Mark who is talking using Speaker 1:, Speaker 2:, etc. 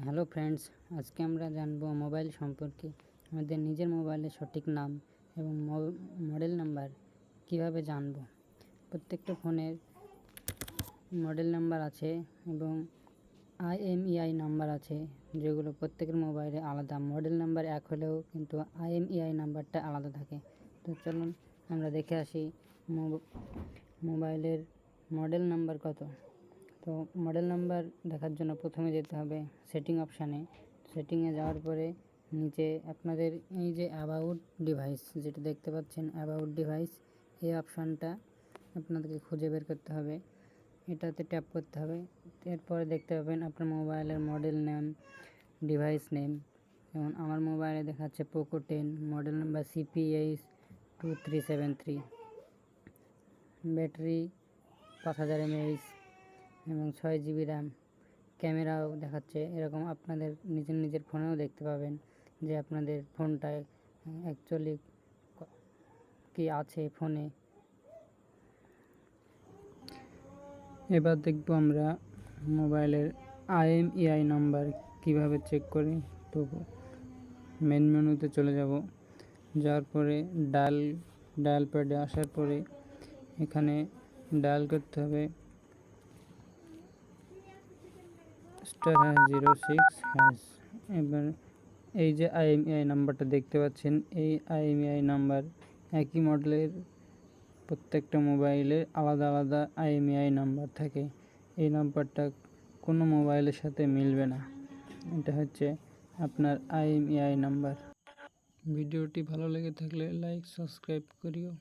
Speaker 1: Hello friends, আজকে আমরা জানব মোবাইল সম্পর্কে। আমাদের নিজের মোবাইলের সঠিক নাম এবং মডেল নাম্বার কীভাবে জানব? প্রত্যেকটা ফোনের মডেল নাম্বার আছে এবং আইএমইআই নাম্বার আছে, যেগুলো প্রত্যেকের মোবাইলে আলাদা। মডেল নাম্বার এক হলেও কিন্তু আইএমইআই নাম্বারটা আলাদা থাকে। তো চলুন আমরা দেখে আসি মোবাইলের মডেল নাম্বার কত। তো মডেল নাম্বার দেখার জন্য প্রথমে যেতে হবে সেটিং অপশানে সেটিংয়ে যাওয়ার পরে নিচে আপনাদের এই যে অ্যাবাউট ডিভাইস যেটা দেখতে পাচ্ছেন অ্যাবাউট ডিভাইস এই অপশানটা আপনাদেরকে খুঁজে বের করতে হবে। এটাতে ট্যাপ করতে হবে। এরপরে দেখতে পাবেন আপনার মোবাইলের মডেল নেম ডিভাইস নেম যেমন আমার মোবাইলে দেখাচ্ছে Poco ten model number CPH two three seven three battery পাঁচ হাজার এমএইচ এবং ছয় জিবি র্যাম ক্যামেরাও দেখাচ্ছে। এরকম আপনাদের নিজের নিজের ফোনেও দেখতে পাবেন যে আপনাদের ফোনটায় অ্যাকচুয়ালি কি আছে ফোনে। এবার দেখব আমরা মোবাইলের আইএমইআই নাম্বার কীভাবে চেক করি। তো মেন মেনুতে চলে যাব। যাওয়ার পরে ডায়াল ডায়াল প্যাডে আসার পরে এখানে ডায়াল করতে হবে। স্টার জিরো সিক্স হ্যাশ এবার এই যে আইএমইআই নাম্বারটা দেখতে পাচ্ছেন, এই আইএমইআই নাম্বার একই মডেলের প্রত্যেকটা মোবাইলের আলাদা আলাদা আইএমইআই নাম্বার থাকে। এই নাম্বারটা কোনো মোবাইলের সাথে মিলবে না। এটা হচ্ছে আপনার আইএমইআই নাম্বার ভিডিওটি ভালো লেগে থাকলে লাইক সাবস্ক্রাইব করিও।